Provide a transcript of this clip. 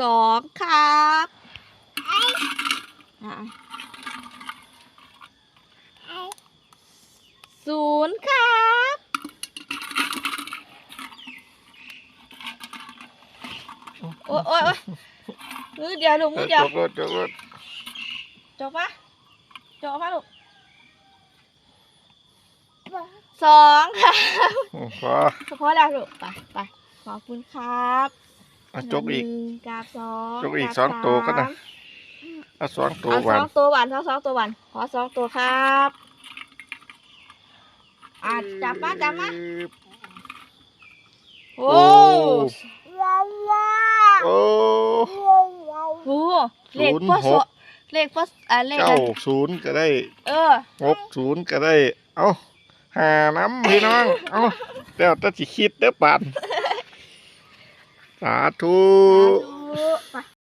สองครับอะศูนย์ครับโอ้ยโอ้ยโอ้ยมือเดียวลูกมือเดียวจบรถจบรถจบปะจบปะลูกสองครับอืมพอเฉพาะแล้วลูกไปไปขอบคุณครับ อะจกอีก หนึ่งกราบสองจกอีกราบสองตัวก็ได้ามเอาสองตัวเอาหวาสนองตัวหวานเอาสองตัวหวานขอสองตัวครับอะจับมาจับมาโอ้โอ้โหเลขพ่อศูนย์หโซกเลขพ่ออ่าเลขเก้าอะไรศูนย์ก็ได้เออหกศูนย์ก็ได้ เอาหาน้ำพี่น้อง เอาแล้วแตะสิคิดเด้อปานสาธุ สาธุ